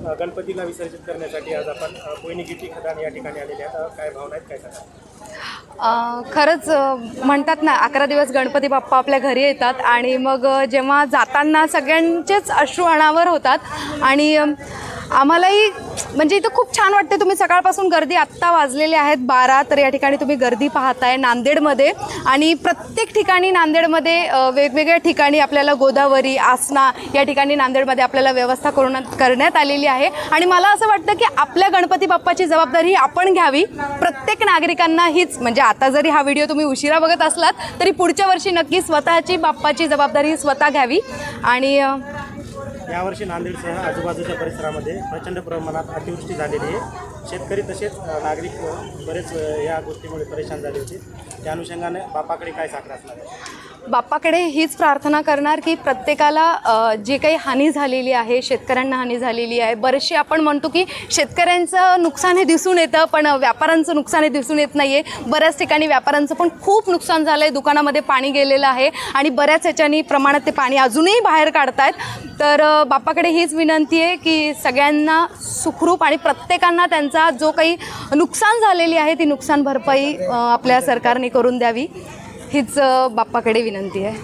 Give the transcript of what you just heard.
अ, गणपतीला विसर्जित करण्यासाठी आज आपण कोयनी गिटी खदान या ठिकाणी आलेले आहेत. काय भावना आहेत काय सांगा खरंच म्हणतात ना अकरा दिवस गणपती बाप्पा आपल्या घरी येतात आणि मग जेव्हा जाताना सगळ्यांचेच अश्रू अनावर होतात आणि आम्हालाही म्हणजे इथं खूप छान वाटते तुम्ही सकाळपासून गर्दी आत्ता वाजलेली आहेत बारा तर या ठिकाणी तुम्ही गर्दी पाहताय नांदेडमध्ये. आणि प्रत्येक ठिकाणी नांदेडमध्ये वेगवेगळ्या ठिकाणी आपल्याला गोदावरी आसना या ठिकाणी नांदेडमध्ये आपल्याला व्यवस्था करून करण्यात आलेली आहे. आणि मला असं वाटतं की आपल्या गणपती बाप्पाची जबाबदारी आपण घ्यावी. प्रत्येक नागरिकांना हीच म्हणजे आता जरी हा व्हिडिओ तुम्ही उशिरा बघत असलात तरी पुढच्या वर्षी नक्की स्वतःची बाप्पाची जबाबदारी स्वतः घ्यावी. आणि यावर्षी नांदेडसह आजूबाजूच्या परिसरामध्ये प्रचंड प्रमाणात अतिवृष्टी झालेली आहे. शेतकरी तसेच नागरिक बरेच या गोष्टीमुळे परेशान झाले होते. त्या अनुषंगाने बापाकडे काय साखर असणार बाप्पाकडे हीच प्रार्थना करणार की प्रत्येकाला जे काही हानी झालेली आहे शेतकऱ्यांना हानी झालेली आहे बरेचसे आपण म्हणतो की शेतकऱ्यांचं नुकसान हे दिसून येतं पण व्यापाऱ्यांचं नुकसान हे दिसून येत नाही आहे बऱ्याच ठिकाणी व्यापाऱ्यांचं पण खूप नुकसान झालं आहे दुकानामध्ये पाणी गेलेलं आहे आणि बऱ्याच ह्याच्यानी प्रमाणात ते पाणी अजूनही बाहेर काढत आहेत तर बाप्पाकडे हीच विनंती आहे की सगळ्यांना सुखरूप आणि प्रत्येकांना त्यांचा जो काही नुकसान झालेली आहे ती नुकसान भरपाई आपल्या सरकारने करून द्यावी. हीच बाप्पाकडे विनंती आहे.